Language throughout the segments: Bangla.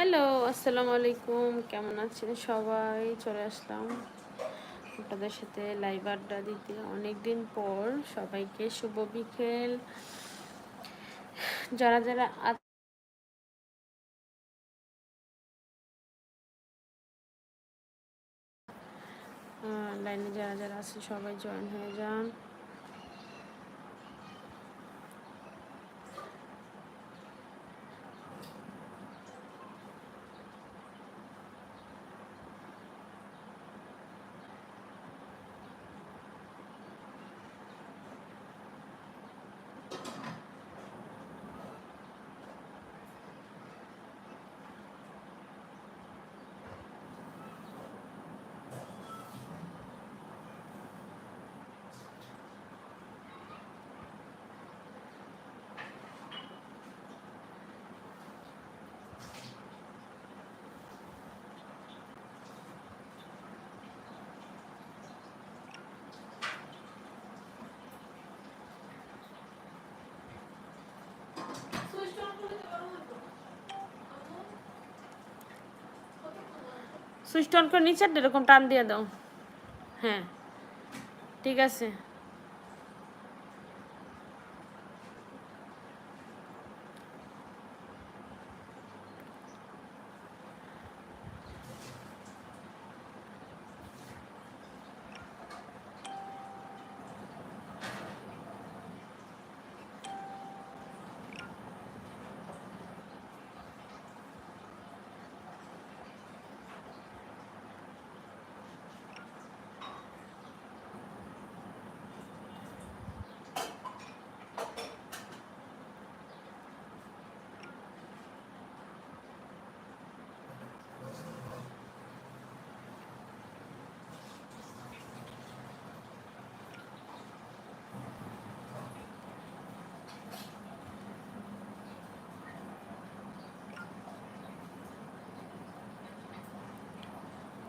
হ্যালো, আসসালামু আলাইকুম। কেমন আছেন সবাই? চলে আসলাম আপনাদের সাথে লাইভ আড্ডা দিতে। অনেকদিন পর সবাইকে শুভ বিকেল। যারা যারা লাইনে যারা যারা আছে সবাই জয়েন হয়ে যান। সুইচ অন করে নিচে এরকম টান দিয়ে দাও। হ্যাঁ ঠিক আছে।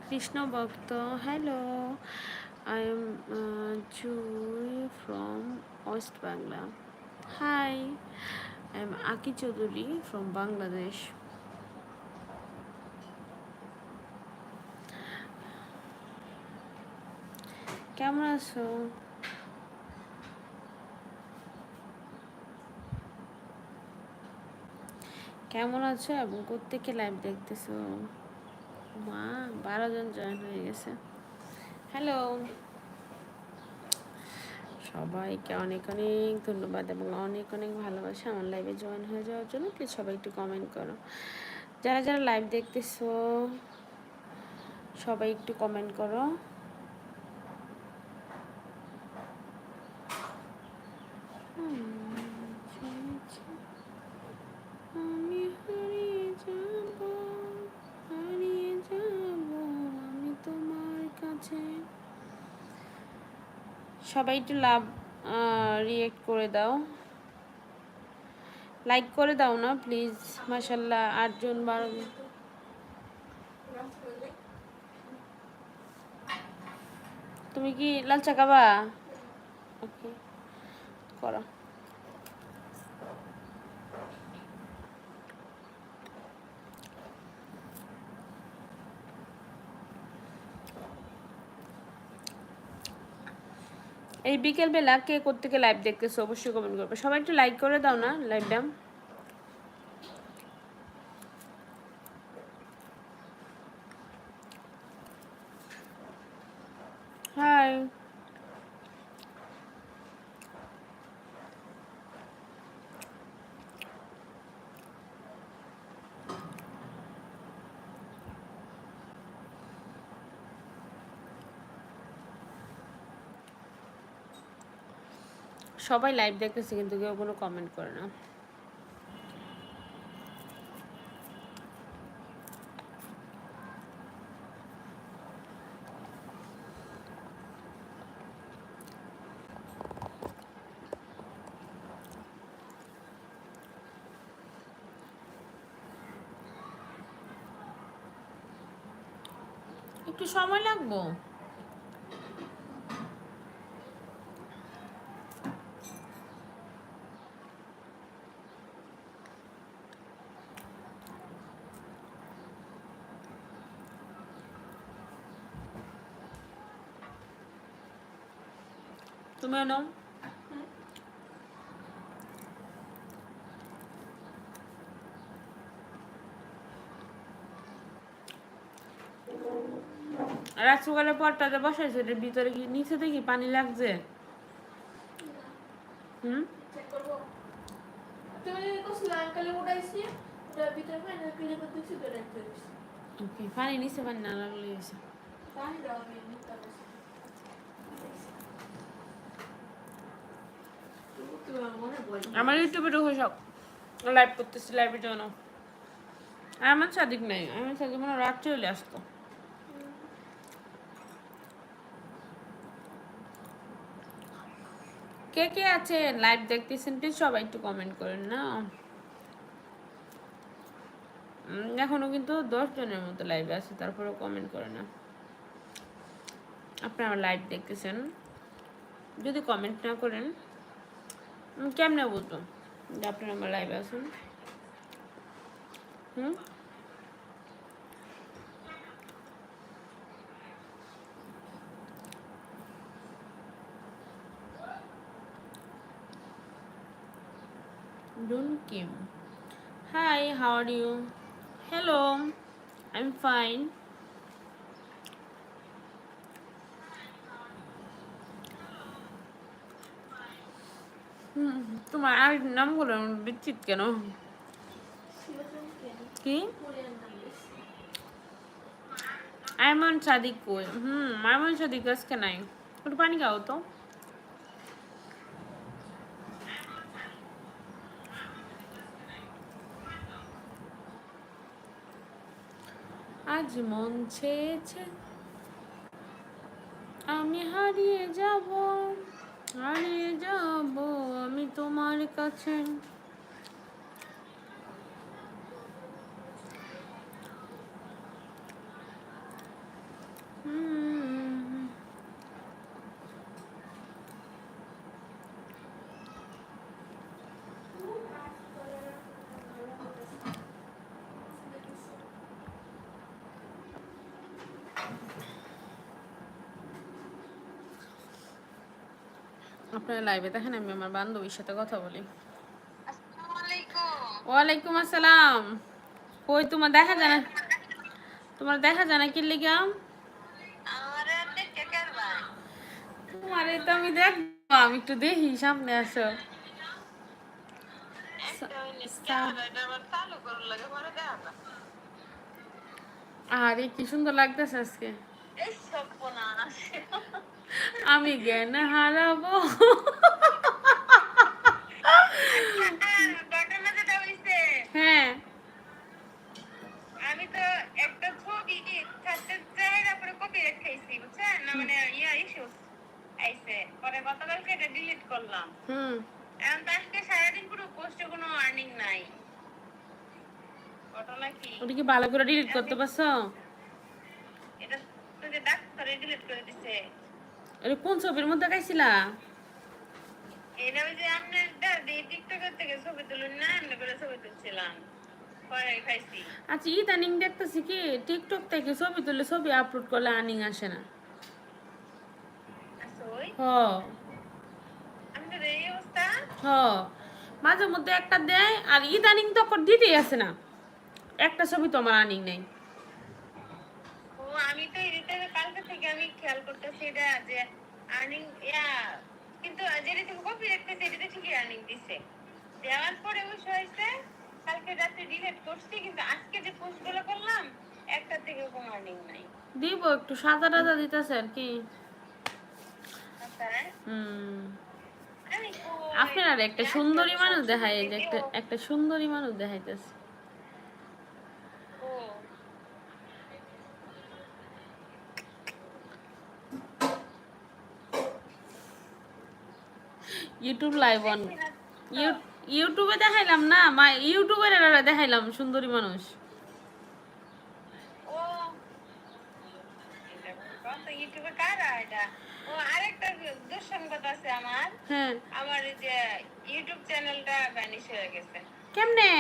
কৃষ্ণ ভক্ত। Hello I am Jui from west Bangla hi I am Aki Chowdhury from Bangladesh কেমন আছো? কেমন আছো এবং কোথেকে লাইভ দেখতেছো? মা, বারো জন জয়েন হয়ে গেছে। হ্যালো সবাইকে অনেক অনেক ধন্যবাদ এবং অনেক অনেক ভালোবাসা আমার লাইভে জয়েন হয়ে যাওয়ার জন্য। প্লিজ সবাই একটু কমেন্ট করো। যারা যারা লাইভ দেখতেছো, সবাই একটু কমেন্ট করো। সবাই একটু লাভ রিয়েক্ট করে দাও। লাইক করে দাও না প্লিজ মাসাল্লাহ আটজন বারো তুমি কি লাল চা খাবা? ওকে করো। এই বিকেলবেলা কে কোথেকে লাইভ দেখতেছো অবশ্যই কমেন্ট করবে। সবাই একটু লাইক করে দাও না লাইভটা হাই সবাই লাইভ দেখতেছে কিন্তু কেউ কোনো কমেন্ট করে না। একটু সময় লাগবো? তুমিও নাও রাত সকালে পরটাতে বসাইছে এটার ভিতরে কি নিচে দেখি পানি লাগছে? হুম? পানি নিচে পানি না লাগলে গেছে পানি দাও আমি মুখটা বসে তোমার মনে বল আমার ইউটিউবে ঢুকে সব লাইভ করতেছি লাইভে জন্য। আমার সাদিক নাই আমার সাদিক মানে রাত্রে রাত চলে আসতো। কে কে আছে? লাইভ দেখতেছেন প্লিজ সবাই একটু কমেন্ট করেন না। এখনও কিন্তু দশ জনের মতো লাইভে আছে, তারপরেও কমেন্ট করে না। আপনি আমার লাইভ দেখতেছেন। যদি কমেন্ট না করেন কেমনে বুঝবো যে আপনারা আমার লাইভে আছেন হুম Don't Kim. Hi, how are you? Hello, I'm fine. তোমার আর নামগুলো বিচ্ছিত কেন? কি? আয়মান সাদিক কই? হুম, আয়মান সাদিক আজকে নাই। একটু পানি খাও তো। আজ মন ছেয়েছে, আমি হারিয়ে যাব। হারিয়ে যাব আমি তোমার কাছে হুম। আপনার লাইভে দেখেন আমি আমার বান্ধবীর সাথে কথা বলি। ওয়ালাইকুম আসসালাম। কই তোমার দেখা যায় না? তোমার দেখা যায় না কি লিগা? তোমারে তো আমি দেখব আমি একটু দেখি সামনে আসো। আরে কি সুন্দর লাগতেছে আজকে। আমি জ্ঞান হারাবো। হ্যাঁ। আমি তো একটা ছবি থাকতে জায়গা পরে কপি রেখেছি বুঝছেন? না মানে ইয়া ইস্যু আইছে। পরে গতকালকে এটা ডিলিট করলাম। হুম। এখন তো আজকে সারাদিন পুরো পোস্টে কোনো আর্নিং নাই। ঘটনা কি? ওটা কি ভালো করে ডিলিট করতে পারছ? যে ডাক্তারে ডিলিট করে দিছে। এটা কোন ছবির মধ্যে গাইছিলা এটা ওই যে আপনার টিকটকের থেকে ছবি তুলুন না এমনি করে ছবি তুলছিলাম। আচ্ছা ইদানিং দেখতেছি কি টিকটক থেকে ছবি তুলে ছবি আপলোড করলে আর্নিং আসে না। আমি মাঝে মধ্যে একটা দেয় আর ইদানিং তো দিতেই আসে না। একটা ছবি তো আমার আর্নিং নেই। ও আমি তো থেকে আমি খেয়াল করতেছি এটা যে আর্নিং ইয়া কিন্তু যেটা থেকে কপি রাখতেছে এটাতে ঠিকই আর্নিং দিছে। দেওয়ার পরে ওই হয়েছে কালকে রাতে ডিলিট করছি কিন্তু আজকে যে পোস্টগুলো করলাম একটা থেকে কোনো আর্নিং নাই। দিব একটু সাদা টাদা দিতেছে আর কি? আপনারা হুম। আপনার একটা সুন্দরী মানুষ দেখায় একটা একটা সুন্দরী মানুষ দেখাইতেছে ও ইউটিউব লাইভ অন ইউটিউবে দেখাইলাম না মা ইউটিউবের এরা দেখাইলাম সুন্দরী মানুষ। আমার। হ্যাঁ। যে ইউটিউব চ্যানেলটা ভ্যানিশ হয়ে গেছে। কেমনে।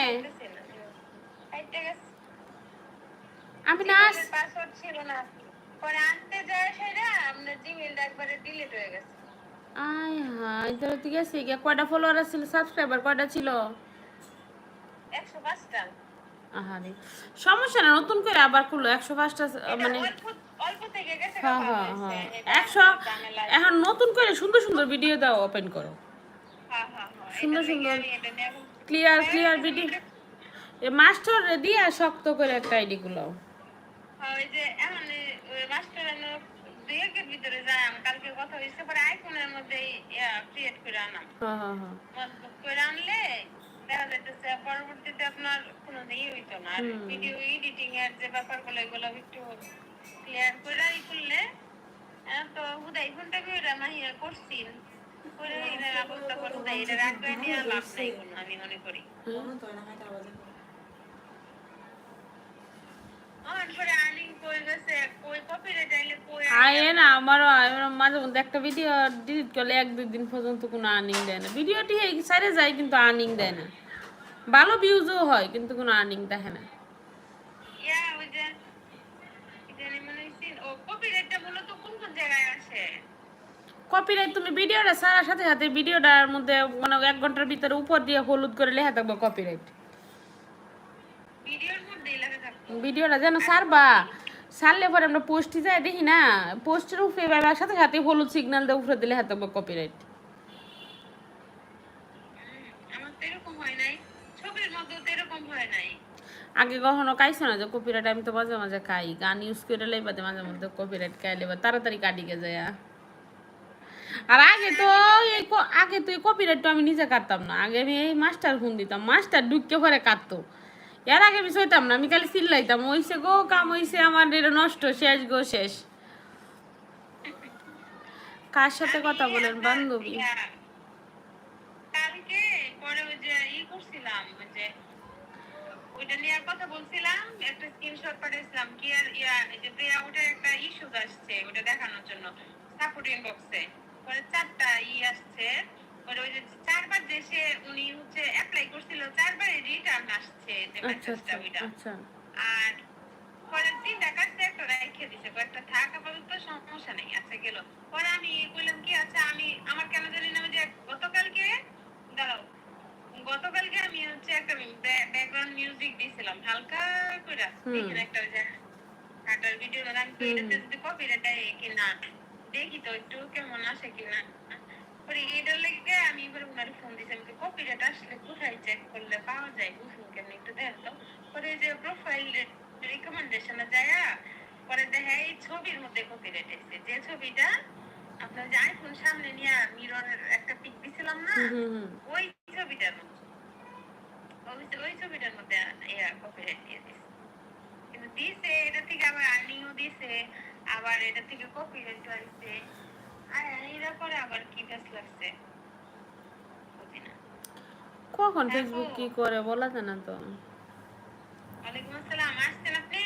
আমি না পাসওয়ার্ড ছিল না। পরে আনতে যায় সেটা আপনার জিমেলটা একবারে ডিলিট হয়ে গেছে। আয় হায় তোর ঠিক আছে কয়টা ফলোয়ার ছিল সাবস্ক্রাইবার কয়টা ছিল? আহারে সমস্যা না নতুন করে আবার খুললো একশো পাঁচটা মানে হ্যাঁ হ্যাঁ হ্যাঁ। একশো। এখন নতুন করে সুন্দর সুন্দর ভিডিও দাও ওপেন করো। হ্যাঁ, হ্যাঁ, হ্যাঁ, সুন্দর সুন্দর। ক্লিয়ার ক্লিয়ার ভিডিও মাস্টার দিয়ে শক্ত করে একটা আইডি গুলো হ্যাঁ, ওই যে এখন মাস্টার এনো ভিতরে যায় আমি। কালকে কথা হয়েছে পরে আইফোনের মধ্যে ক্রিয়েট করে আনাম। হ্যাঁ হ্যাঁ হ্যাঁ। মজবুত করে আনলে দেখা যাইতেছে পরবর্তীতে আপনার কোনো ই হইতো না। আর ভিডিও এডিটিং এর যে ব্যাপারগুলো এগুলো একটু ক্লিয়ার করে ই করলে তো হুদাই ফোনটা করে মাহিয়া করছি। করে এটার অবস্থা করে হুদাই এটা রাখবে নিয়ে লাভ নাই আমি মনে করি। আমার পরে আর্নিং কই গেছে কই কপিরাইট আয়ে। না আমারও মাঝে মধ্যে একটা ভিডিও ডিলিট করলে এক দুই দিন পর্যন্ত কোনো আর্নিং দেয় না। ভিডিওটি সাইডে যায় কিন্তু আর্নিং দেয় না। ভালো ভিউজও হয় কিন্তু কোনো আর্নিং দেখে না। কপিরাইট তুমি ভিডিওটা সারার সাথে সাথে ভিডিওটার মধ্যে মানে এক ঘণ্টার ভিতরে উপর দিয়ে হলুদ করে লেখা থাকবে কপিরাইট ভিডিওটা যেন সারবা সারলে পরে আমরা পোস্টে যাই দেখি না পোস্টের উপরে এবার সাথে সাথে হলুদ সিগন্যাল দিয়ে উপরে দিলে হাতে কপিরাইট আমার তো এরকম হয় নাই ছবির মধ্যে তো এরকম হয় নাই। আগে কখনো কাইছো না যে কপিরাইট আমি তো মাঝে মাঝে খাই গান ইউজ করে লেবাতে মাঝে মধ্যে কপিরাইট খাই লেবা তাড়াতাড়ি কাটিকে যায়। আর আগে তো এই আগে তো এই কপিরাইট আমি নিজে কাটতাম না আগে আমি এই মাস্টার ফোন দিতাম মাস্টার ঢুকে পরে কাটতো। এর আগে আমি সইতাম না আমি খালি চিল্লাইতাম ওইসে গো কাম হইছে আমার এটা নষ্ট শেষ গো শেষ। কার সাথে কথা বলেন বান্ধবী? কালকে পরে ওই যে ই করছিলাম যে ওইটা নিয়ে কথা বলছিলাম একটা স্ক্রিনশট পাঠিয়েছিলাম কি আর ইয়া যে প্রিয়া ওটার একটা ইস্যুজ আসছে ওটা দেখানোর জন্য সাপোর্টিং বক্সে পরে চারটা ই আসছে পরে ওই যে চারবার যে উনি হচ্ছে অ্যাপ্লাই করছিল চারবার রিটার্ন আসছে যে আচ্ছা মেসেজটা আচ্ছা ওইটা আচ্ছা। আর পরে তিনটা কাছে একটা রেখে দিছে কয়েকটা থাক আপাতত সমস্যা নেই আচ্ছা গেল। পরে আমি বললাম কি আচ্ছা আমি আমার কেন জানি না যে গতকালকে দাঁড়াও গতকালকে আমি হচ্ছে একটা ব্যাকগ্রাউন্ড মিউজিক দিয়েছিলাম হালকা করে হুম। দেখেন একটা ওই যে হাঁটার ভিডিও আমি দেয় কিনা দেখি তো একটু কেমন আসে কিনা পরে এটার লেগে আমি এবার ওনার ফোন দিয়েছি আমি কপিরাইট আসলে কোথায় চেক করলে পাওয়া যায়? বুঝুন কেমন একটু দেন তো। পরে যে প্রোফাইল রিকমেন্ডেশনে যায় পরে দেখে এই ছবির মধ্যে কপিরাইট এসেছে। যে ছবিটা আপনার যে আইফোন সামনে নিয়ে মিররের একটা পিক দিছিলাম না ওই ছবিটার মধ্যে ওই ছবিটার মধ্যে ইয়া কপিরাইট দিয়ে দিছে। কিন্তু দিছে এটা থেকে আবার আর্নিংও দিছে আবার এটা থেকে কপিরাইট হয়েছে কখন ফেসবুক কি করে বলা যায় না তো? ওয়ালাইকুম আসসালাম আসছেন আপনি।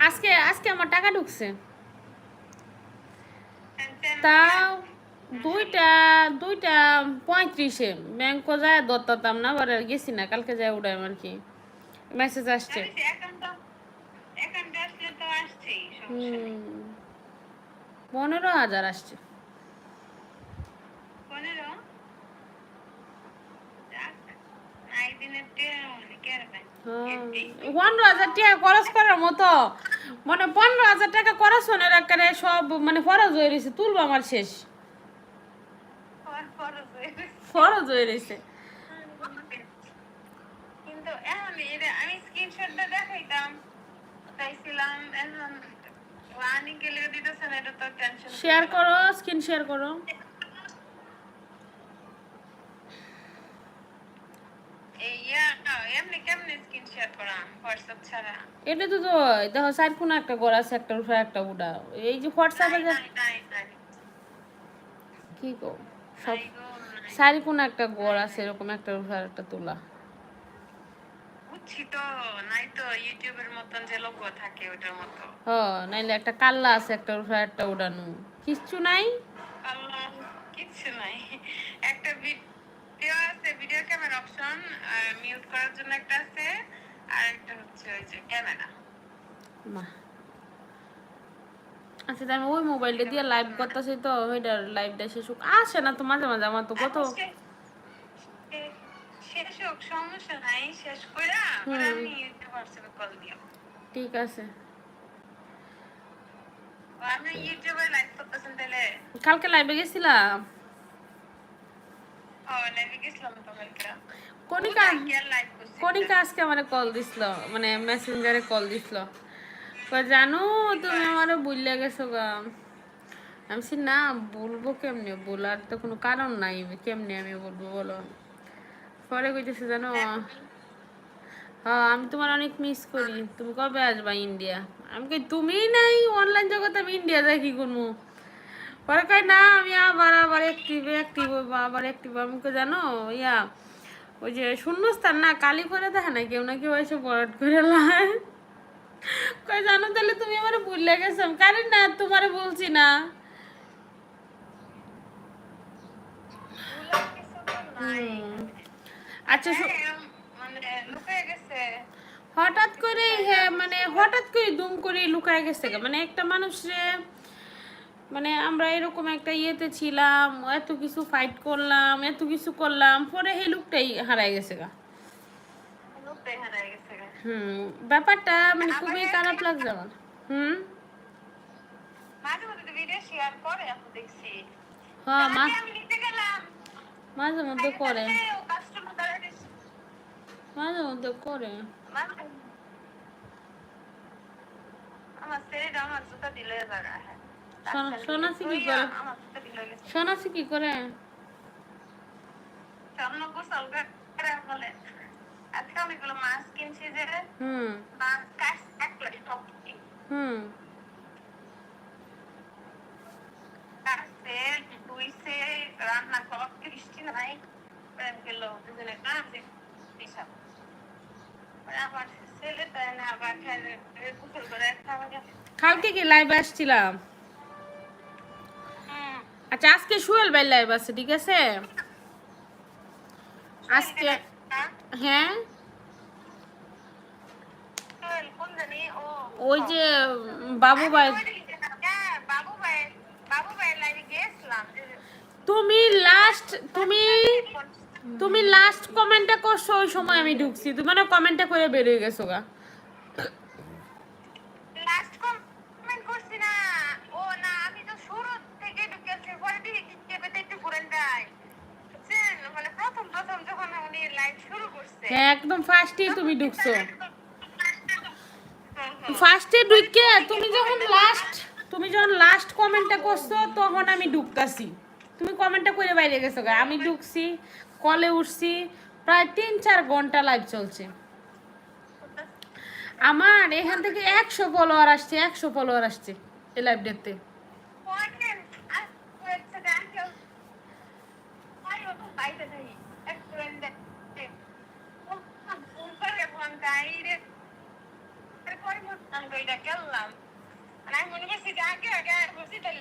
আজকে আজকে আমার টাকা ঢুকছে। তাও দুইটা দুইটা পঁয়ত্রিশে। ব্যাংক যায় দত্তাতাম না আবার গেছি না কালকে যায় উঠাই আর কি। মেসেজ আসছে। পনেরো হাজার আসছে। পনেরো? হাজার টাকা খরচ করার মতো মানে পনেরো হাজার টাকা খরচ হনের একেবারে সব মানে ফরজ হয়ে রয়েছে তুলবো আমার শেষ আমার খরচ হয়ে গেছে। ফরজ হয়ে রয়েছে। কিন্তু এখন আমি স্ক্রিনশটটা দেখাইতাম চাইছিলাম এখন গেলে দিতেছে না এটা তো টেনশন শেয়ার করো স্ক্রিন শেয়ার করো। এই এমনি কেমনে স্ক্রিন শেয়ার করা হোয়াটসঅ্যাপ ছাড়া। এটা তো তো দেখো সাইড কোনো একটা আছে একটা উঠা একটা উঠা এই যে হোয়াটসঅ্যাপে কি গো সব গো, কোনো একটা গড় আছে এরকম একটা উঠা একটা তোলা। বুঝছি তো নাই তো ইউটিউবের মতন যে লোগো থাকে ওটার মতো। হ নাইলে একটা কাল্লা আছে একটা উঠা একটা উড়ানো। কিচ্ছু নাই? কিচ্ছু নাই। একটা ভিডিও আছে ভিডিও ক্যামেরা অপশন মিউট করার জন্য একটা আছে আর একটা হচ্ছে ওই যে ক্যামেরা মা আচ্ছা আমি ওই মোবাইলটা দিয়ে লাইভ করতেছি তো ওইটার লাইভটা শেষ হোক। আসে না তো মাঝে মাঝে আমার তো কত। ঠিক আছে। কালকে লাইভে গেছিলাম। কনিকা কনিকা আজকে আমার কল দিছিল মানে মেসেঞ্জারে কল দিছিল। জানো তুমি আমারও বুঝলে গেছো গা। আমি বলছি, না বলব কেমনে? বলার তো কোনো কারণ নাই কেমনে আমি বলব বলো? পরে কইতেছে জানো হ্যাঁ আমি তোমার অনেক মিস করি। তুমি কবে আসবা ইন্ডিয়া? আমি কই তুমিই নাই অনলাইন জগতে আমি ইন্ডিয়া যাই কি করব পরে কয় না আমি আবার আবার অ্যাক্টিভ অ্যাক্টিভ আবার অ্যাক্টিভ আমি কই জানো ইয়া ওই যে শূন্যস্থান না কালি করে দেখে না কেউ না কেউ এসে বরাট করে লাই কই জানো তাহলে তুমি আমার ভুলে গেছো। কারণ না তোমারে বলছি না। আচ্ছা হ্যাঁ, মানে হঠাৎ করে হ্যাঁ মানে হঠাৎ করে দুম করে লুকায় গেছে গা। মানে একটা মানুষে মানে আমরা এরকম একটা ইয়েতে ছিলাম এত কিছু ফাইট করলাম এত কিছু করলাম পরে এই লুকটাই হারাই গেছে গা। হুম ব্যাপারটা মানে খুবই খারাপ লাগছে আমার। হুম? মাঝে মধ্যে ভিডিও শেয়ার করে আপু দেখছি। হ্যাঁ মা আমি নিতে গেলাম। মাঝে মধ্যে করে। মাঝে মধ্যে আমার ছেলেটা আমার জুতা দিলে জায়গা হ্যাঁ সোনাসি কি করে? সোনাসি কি করে বলে। আজকে অনেকগুলো মাছ কিনছি যে হুম। মাছ এক প্লেট হুম। কাশছে ধুইছে রান্না করা বৃষ্টি নাই। গেল দুজনে কাঁদছে পিসাব আবার ছেলে তাই না আবার গোসল করে খাওয়া গেছে কালকে কি লাইভ আসছিলাম? আচ্ছা আজকে সুয়েল ভাই লাইভ আছে ঠিক আছে? আজকে হ্যাঁ? ওই যে বাবু ভাই। হ্যাঁ, তুমি লাস্ট তুমি তুমি লাস্ট কমেন্টটা করছ ওই সময় আমি ঢুকছি। তুমি মানে কমেন্টটা করে বেরিয়ে গেছো গা লাস্ট কমেন্ট করছি না ও না আমি তো শুরু থেকে ঢুকেছি পরে দিকে কেবেতে একটু ঘুরেন যাই বুঝছেন মানে প্রথম প্রথম যখন উনি লাইভ শুরু করছে হ্যাঁ একদম ফার্স্টেই তুমি ঢুকছো। হুম, হুম। ফার্স্টে ঢুকে তুমি যখন লাস্ট তুমি যখন লাস্ট কমেন্টটা করছ তখন আমি ঢুকতাছি। তুমি কমেন্টটা করে বাইরে গেছো গা। আমি ঢুকছি কলে উঠছি প্রায় তিন চার ঘণ্টা লাইভ চলছে। আমার এখান থেকে একশো ফলোয়ার আসছে একশো ফলোয়ার আসছে এই লাইভ ডেতে বাইরে তাহলে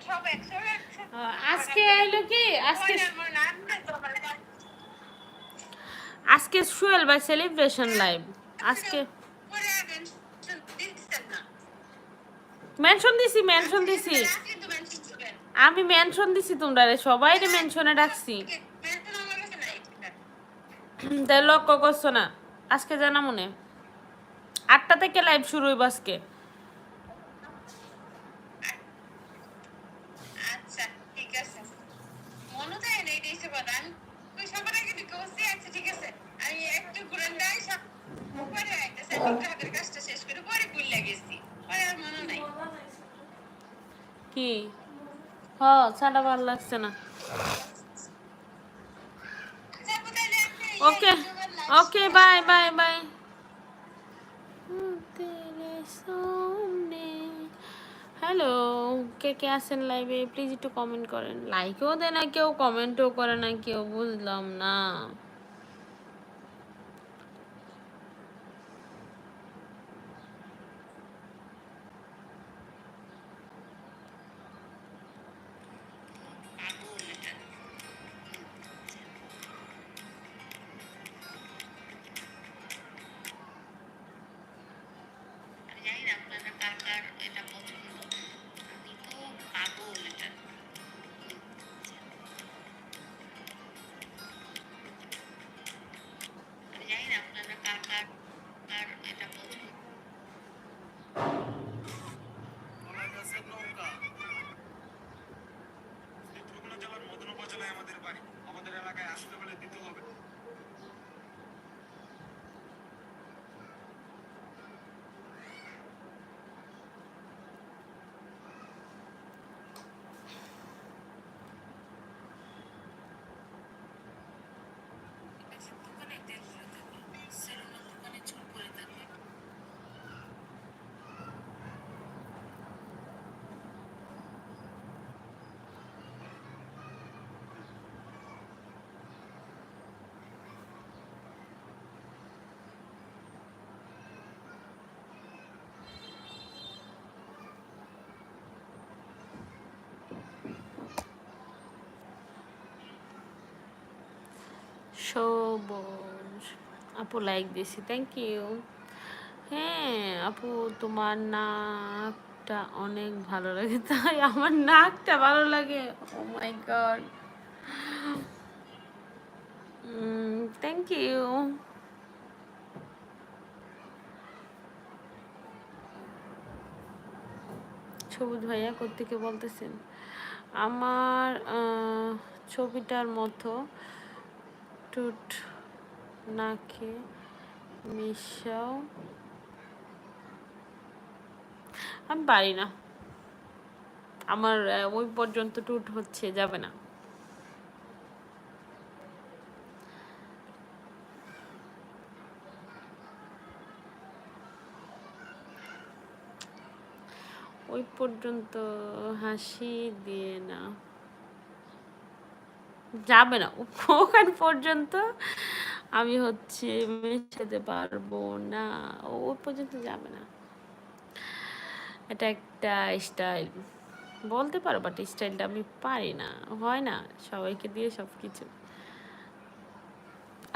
সব একশো একশো আজকে এলো কি আজকে পরে সুয়েল বাই সেলিব্রেশন লাইভ আজকে পরে মেনশন দিছি মেনশন দিছি। আমি মেনশন দিছি তোমরা সবাই মেনশনে ডাকছি। মেনশন আমার কাছে তাই লক্ষ্য করছ না। আজকে জানা মনে। আটটা থেকে লাইভ শুরু হইব আজকে। কি? হ ছাড়া ভালো লাগছে না। Okay okay bye bye bye hello, কে কে আছেন লাইভে প্লিজ একটু কমেন্ট করেন। লাইকও দেয় না, কেউ কমেন্টও করে না, কেউ বুঝলাম না। সবুজ আপু লাইক দিয়েছি থ্যাংক ইউ হ্যাঁ আপু তোমার নাকটা অনেক ভালো লাগে, তাই আমার নাকটা ভালো লাগে। ও my god thank you Sabuj ভাইয়া কোথেকে বলতেছেন? আমার ছবিটার মতো টুট নাকে মিশাও। আমি পারি না। আমার ওই পর্যন্ত টুট হচ্ছে, যাবে না। ওই পর্যন্ত হাসি দিয়ে না। যাবে না। ওখান পর্যন্ত আমি হচ্ছে মেশাতে পারব না। ও পর্যন্ত যাবে না। এটা একটা স্টাইল বলতে পারো বাট স্টাইলটা আমি পারি না। হয় না, সবাইকে দিয়ে সব কিছু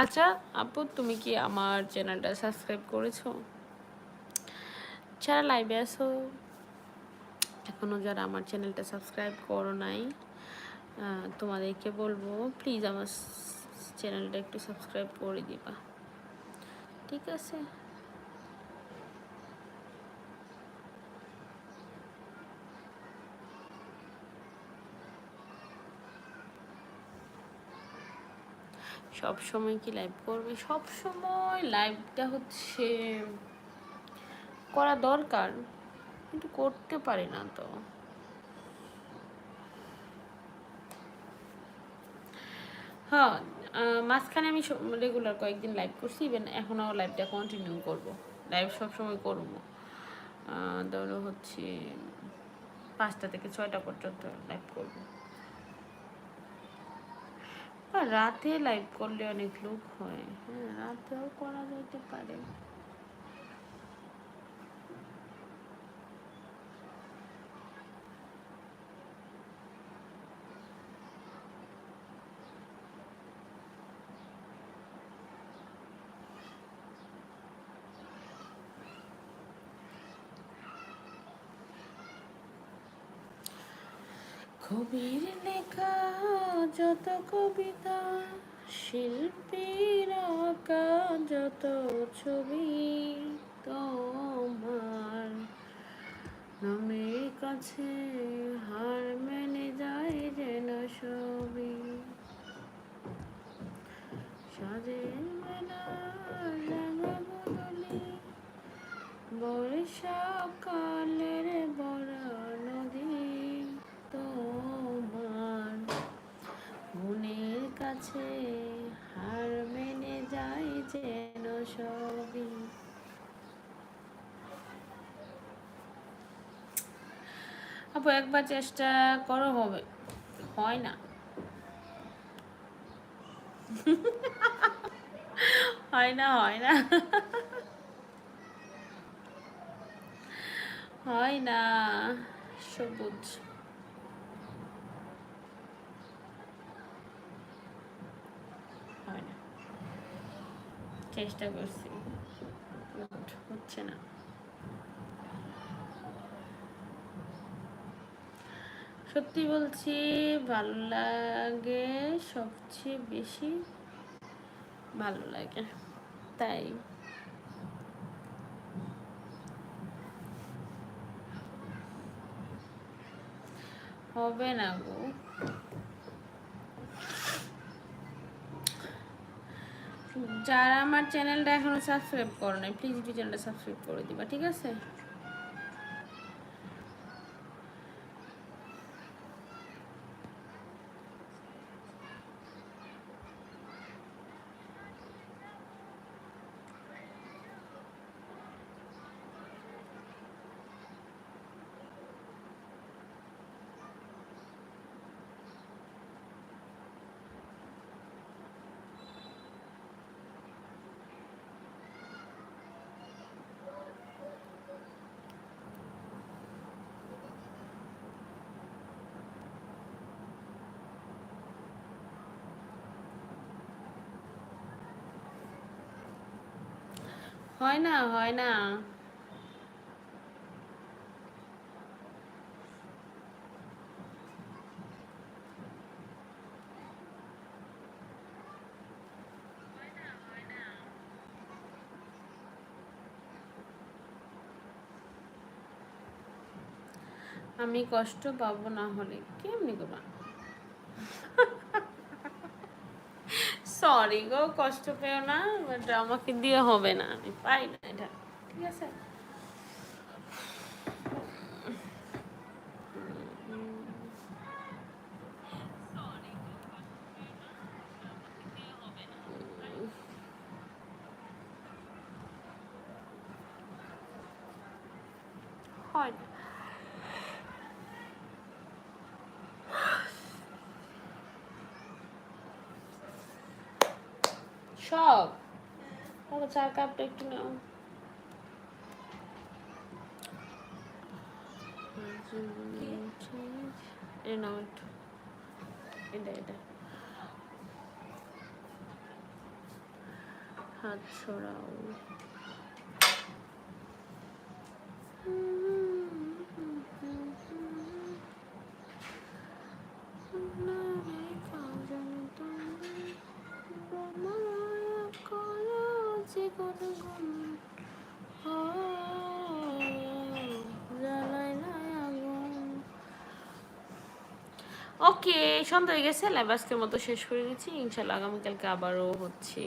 আচ্ছা আপু, তুমি কি আমার চ্যানেলটা সাবস্ক্রাইব করেছ? যারা লাইভে আসো এখনও যারা আমার চ্যানেলটা সাবস্ক্রাইব করো নাই তোমাদেরকে বলব প্লিজ আমার চ্যানেলটা একটু সাবস্ক্রাইব করে দিবা। ঠিক আছে? সব সময় কি লাইভ করবে? সব সময় লাইভটা হচ্ছে, করা দরকার, কিন্তু করতে পারি না তো। হ্যাঁ মাঝখানে আমি রেগুলার কয়েকদিন লাইভ করছি ইভেন এখনও লাইভটা কন্টিনিউ করব। লাইভ সবসময় করব। ধরো হচ্ছে পাঁচটা থেকে ছয়টা পর্যন্ত লাইভ করব। রাতে লাইভ করলে অনেক লোক হয়। হ্যাঁ রাতেও করা যেতে পারে। কবির লেখা, যত কবিতা, শিল্পীর আঁকা, যত ছবি তোমার। নামের কাছে হার মেনে যায় যেন সবই। সাজের মেলা বর্ষাকালের বড় কাছে হার মেনে যায় যেন সবই। আপু, একবার চেষ্টা করো, হবে, হয় না। হয় না হয় না। হয় না, সবুজ। চেষ্টা করছি। হচ্ছে না। সত্যি বলছি, ভালো লাগে সবচেয়ে বেশি ভালো লাগে। তাই। হবে না গো। যারা আমার চ্যানেলটা এখনও সাবস্ক্রাইব করো নাই প্লিজ চ্যানেলটা সাবস্ক্রাইব করে দিবা ঠিক আছে? হয় না হয় না। আমি কষ্ট পাবো না হলে। কেমনি করবা? সরি গো, কষ্ট পেও না বাট আমাকে দিয়ে হবে না, আমি পাই না এটা। ঠিক আছে? চার কাপটা একটু নাও। এই নাও একটু। এটা এটা। হাত ছড়াও ওকে, সন্ধ্যা হয়ে গেছে লাইভ আজকের মতো শেষ করে দিচ্ছি। ইনশাল্লাহ আগামীকালকে আবারও হচ্ছে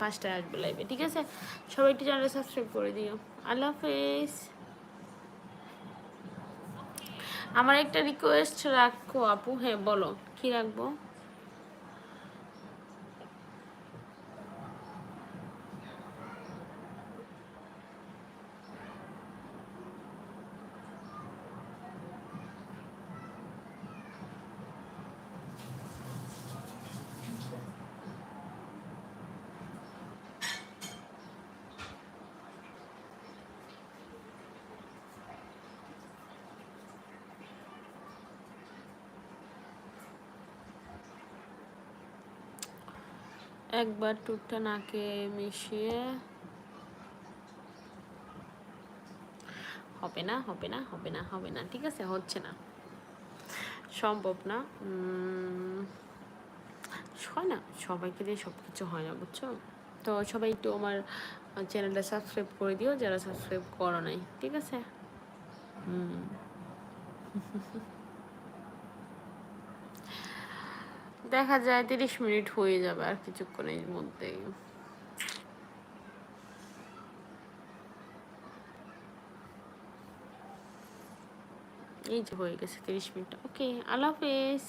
পাঁচটায় আসবে লাইভে ঠিক আছে? সবাই একটু চ্যানেল সাবস্ক্রাইব করে দিও। আল্লাহ হাফেজ। আমার একটা রিকোয়েস্ট রাখো আপু হ্যাঁ বলো, কি রাখব? একবার টুকটা নাকে মিশিয়ে। হবে না হবে না হবে না হবে না, ঠিক আছে? হচ্ছে না। সম্ভব না। হয় না, সবাইকে দিয়ে সব কিছু হয় না, বুঝছ? তো সবাই একটু আমার চ্যানেলটা সাবস্ক্রাইব করে দিও, যারা সাবস্ক্রাইব করো নাই, ঠিক আছে? হুম। দেখা যায় তিরিশ মিনিট হয়ে যাবে আর কিছুক্ষণের মধ্যেই। এই যে হয়ে গেছে তিরিশ মিনিট। ওকে আল্লাহ হাফেজ।